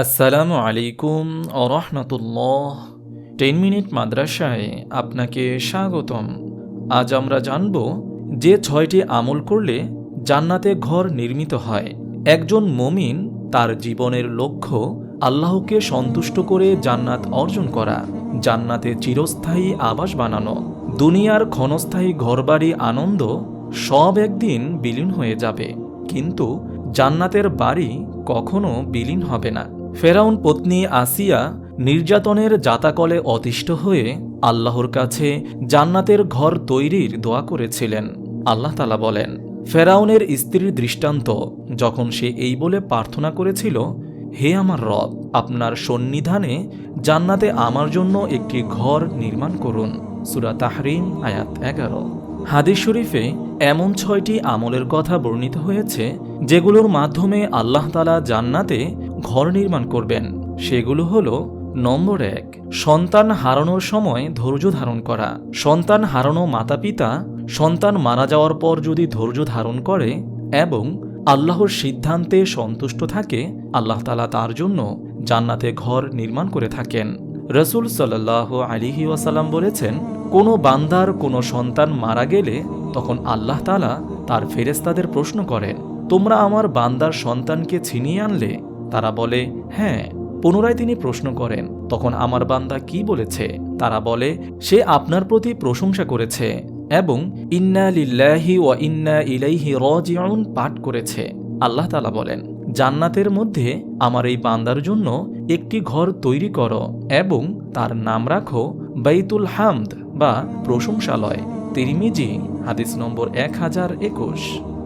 আসসালামু আলাইকুম রহমতুল্লাহ। Ten minute মাদ্রাসায় আপনাকে স্বাগতম। আজ আমরা জানব যে ছয়টি আমল করলে জান্নাতে ঘর নির্মিত হয়। একজন মমিন তার জীবনের লক্ষ্য আল্লাহকে সন্তুষ্ট করে জান্নাত অর্জন করা, জান্নাতে চিরস্থায়ী আবাস বানানো, দুনিয়ার ক্ষণস্থায়ী ঘরবাড়ি আনন্দ সব একদিন বিলীন হয়ে যাবে। কিন্তু জান্নাতের বাড়ি কখনো বিলীন হবে না। ফেরাউন পত্নী আসিয়া নির্যাতনের জাতাকলে অতিষ্ঠ হয়ে আল্লাহর কাছে জান্নাতের ঘর তৈরির দোয়া করেছিলেন। আল্লাহ তালা বলেন, ফেরাউনের স্ত্রীর দৃষ্টান্ত যখন সে এই বলে প্রার্থনা করেছিল, হে আমার রব, আপনার সন্নিধানে জান্নাতে আমার জন্য একটি ঘর নির্মাণ করুন। সুরা তাহরিম, আয়াত এগারো। হাদিস শরীফে এমন ছয়টি আমলের কথা বর্ণিত হয়েছে, যেগুলোর মাধ্যমে আল্লাহ তালা জান্নাতে ঘর নির্মাণ করবেন। সেগুলো হলো, নম্বর এক, সন্তান হারানোর সময় ধৈর্য ধারণ করা। সন্তান হারানো মাতা পিতা সন্তান মারা যাওয়ার পর যদি ধৈর্য ধারণ করে এবং আল্লাহর সিদ্ধান্তে সন্তুষ্ট থাকে, আল্লাহ তালা তার জন্য জান্নাতে ঘর নির্মাণ করে থাকেন। রসুল সাল্লাহ আলিহি ওয়াসাল্লাম বলেছেন, কোনো বান্দার কোনো সন্তান মারা গেলে তখন আল্লাহ তালা তার ফেরেস্তাদের প্রশ্ন করেন, তোমরা আমার বান্দার সন্তানকে ছিনিয়ে আনলে তারা বলে হ্যাঁ। পুনরায় তিনি প্রশ্ন করেন, তখন আমার বান্দা কি বলেছে? তারা বলে, সে আপনার প্রতি প্রশংসা করেছে এবং ইন্না লিল্লাহি ওয়া ইন্না ইলাইহি রাজিউন পাঠ করেছে। আল্লাহ তালা বলেন, জান্নাতের মধ্যে আমার এই বান্দার জন্য একটি ঘর তৈরি করো এবং তার নাম রাখো বাইতুল হামদ বা প্রশংসালয়। তিরিমিজি, হাদিস নম্বর এক হাজার একুশ।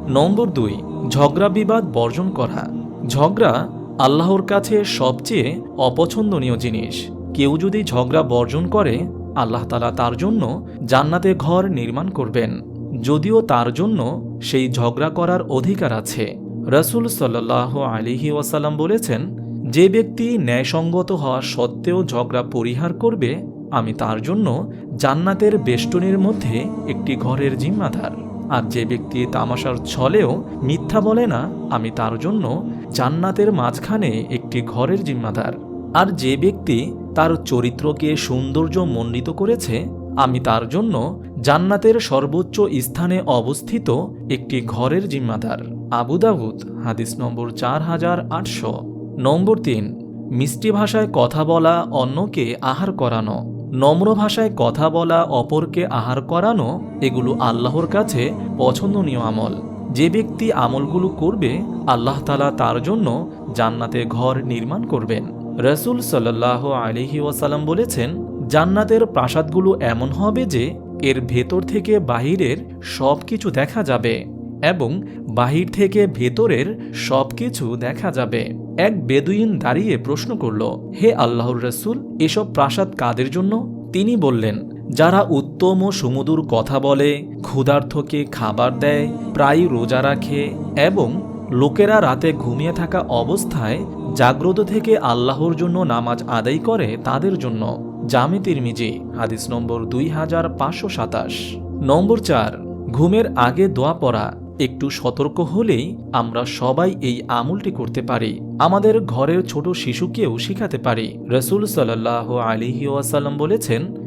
নম্বর দুই, ঝগড়া বিবাদ বর্জন করা। ঝগড়া আল্লাহর কাছে সবচেয়ে অপছন্দনীয় জিনিস। কেউ যদি ঝগড়া বর্জন করে, আল্লাহ তালা তার জন্য জান্নাতে ঘর নির্মাণ করবেন। যদিও তার জন্য সেই ঝগড়া করার অধিকার আছে। রসুল সাল্লাহ আলিহি ওয়াসাল্লাম বলেছেন, যে ব্যক্তি ন্যায়সঙ্গত হওয়া সত্ত্বেও ঝগড়া পরিহার করবে, আমি তার জন্য জান্নাতের বেষ্টনের মধ্যে একটি ঘরের জিম্মাদার। আর যে ব্যক্তি তামাশার ছলেও মিথ্যা বলে না, আমি তার জন্য জান্নাতের মাঝখানে একটি ঘরের জিম্মাদার। আর যে ব্যক্তি তার চরিত্রকে সৌন্দর্য মণ্ডিত করেছে, আমি তার জন্য জান্নাতের সর্বোচ্চ স্থানে অবস্থিত একটি ঘরের জিম্মাদার। আবুদাউদ হাদিস নম্বর চার হাজার আটশো। নম্বর তিন, মিষ্টি ভাষায় কথা বলা অন্যকে আহার করানো। নম্র ভাষায় কথা বলা অপরকে আহার করানো, এগুলো আল্লাহর কাছে পছন্দনীয় আমল। যে ব্যক্তি আমলগুলো করবে, আল্লাহ তালা তার জন্য জান্নাতে ঘর নির্মাণ করবেন। রসুল সাল্লাহ আলিহি ওয়াসাল্লাম বলেছেন, জান্নাতের প্রাসাদগুলো এমন হবে যে এর ভেতর থেকে বাহিরের সব কিছু দেখা যাবে এবং বাহির থেকে ভেতরের সব কিছু দেখা যাবে। এক বেদুইন দাঁড়িয়ে প্রশ্ন করল, হে আল্লাহর রসুল, এসব প্রাসাদ কাদের জন্য? তিনি বললেন যারা উত্তম ও সুমধুর কথা বলে ক্ষুধার্থকে খাবার দেয় প্রায় রোজা রাখে এবং লোকেরা রাতে ঘুমিয়ে থাকা অবস্থায় জাগ্রত থেকে আল্লাহর জন্য নামাজ আদায় করে তাদের জন্য। জামে তিরমিজি, হাদিস নম্বর দুই হাজার পাঁচশো সাতাশ। নম্বর চার, ঘুমের আগে দোয়া পড়া। একটু সতর্ক হলেই আমরা সবাই এই আমলটি করতে পারি। আমাদের ঘরের ছোট শিশুকেও শিখাতে পারি। রসুল সাল্লাহ আলিহি ওয়াসাল্লাম বলেছেন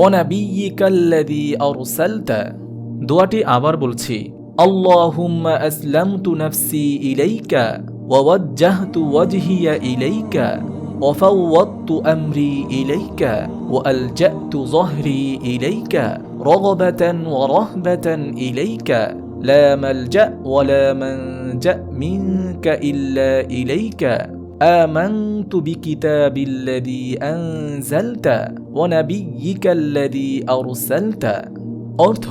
ونبيك الذي أرسلت দোয়াটি আবার বলছি اللهم أسلمت نفسي إليك ووجهت وجهي إليك وفوضت أمري إليك وألجأت ظهري إليك رغبة ورهبة إليك لا ملجأ ولا منجأ منك إلا إليك آمنت بكتاب الذي أنزلت ونبيك الذي أرسلت অর্থ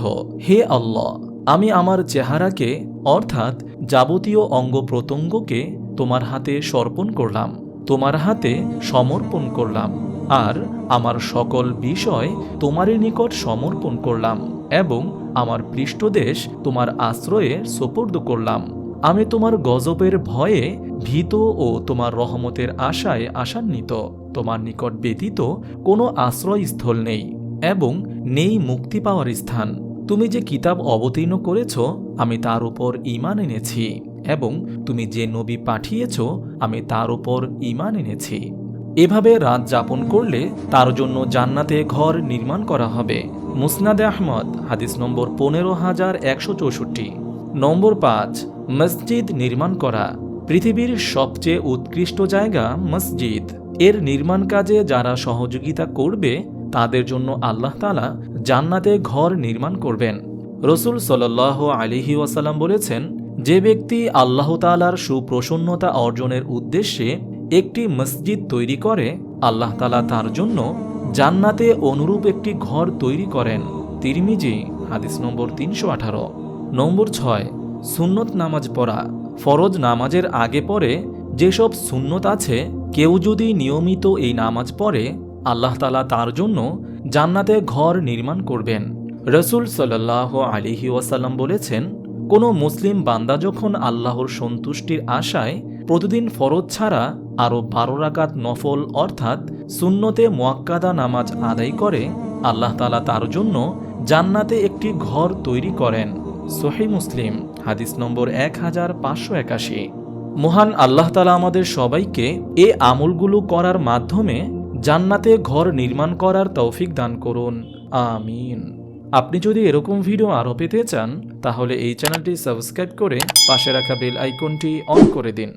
হে আল্লাহ আমি আমার চেহারাকে অর্থাৎ যাবতীয় অঙ্গ প্রত্যঙ্গকে তোমার হাতে সর্পণ করলাম তোমার হাতে সমর্পণ করলাম আর আমার সকল বিষয় তোমারই নিকট সমর্পণ করলাম এবং আমার পৃষ্ঠদেশ তোমার আশ্রয়ে সোপর্দ করলাম আমি তোমার গজবের ভয়ে ভীত ও তোমার রহমতের আশায় আশান্বিত। তোমার নিকট ব্যতীত কোনো আশ্রয়স্থল নেই এবং নেই মুক্তি পাওয়ার স্থান। তুমি যে কিতাব অবতীর্ণ করেছ, আমি তার উপর ঈমান এনেছি এবং তুমি যে নবী পাঠিয়েছ, আমি তার উপর ঈমান এনেছি। এভাবে রাত যাপন করলে তার জন্য জান্নাতে ঘর নির্মাণ করা হবে। মুসনাদে আহমদ, হাদিস নম্বর পনেরো হাজার একশো চৌষট্টি। নম্বর পাঁচ মসজিদ নির্মাণ করা পৃথিবীর সবচেয়ে উৎকৃষ্ট জায়গা মসজিদ। এর নির্মাণ কাজে যারা সহযোগিতা করবে, তাদের জন্য আল্লাহ তালা জান্নাতে ঘর নির্মাণ করবেন। রসুল সাল্লাহ আলিহি ওয়াসাল্লাম বলেছেন, যে ব্যক্তি আল্লাহ তালার সুপ্রসন্নতা অর্জনের উদ্দেশ্যে একটি মসজিদ তৈরি করে, আল্লাহ তালা তার জন্য জান্নাতে অনুরূপ একটি ঘর তৈরি করেন। তিরমিজি, হাদিস নম্বর তিনশো আঠারো। নম্বর ছয় সুন্নত নামাজ পড়া ফরজ নামাজের আগে পরে যেসব সুন্নত আছে, কেউ যদি নিয়মিত এই নামাজ পড়ে, আল্লাহ তালা তার জন্য জান্নাতে ঘর নির্মাণ করবেন। রসুল সাল্লাহ আলিহি ওয়াসাল্লাম বলেছেন, কোনো মুসলিম বান্দা যখন আল্লাহর সন্তুষ্টির আশায় প্রতিদিন ফরজ ছাড়া আরও বারো রাকাত নফল অর্থাৎ সুন্নতে মোয়াক্কাদা নামাজ আদায় করে, আল্লাহ তালা তার জন্য জান্নাতে একটি ঘর তৈরি করেন। সোহি মুসলিম। হাদিস নম্বর এক হাজার পাঁচশো একাশি। মহান আল্লাহ তালা আমাদের সবাইকে এ আমলগুলো করার মাধ্যমে জান্নাতে ঘর নির্মাণ করার তৌফিক দান করুন। আমিন। আপনি যদি এরকম ভিডিও আরও পেতে চান, তাহলে এই চ্যানেলটি সাবস্ক্রাইব করে পাশে রাখা বেল আইকনটি অন করে দিন।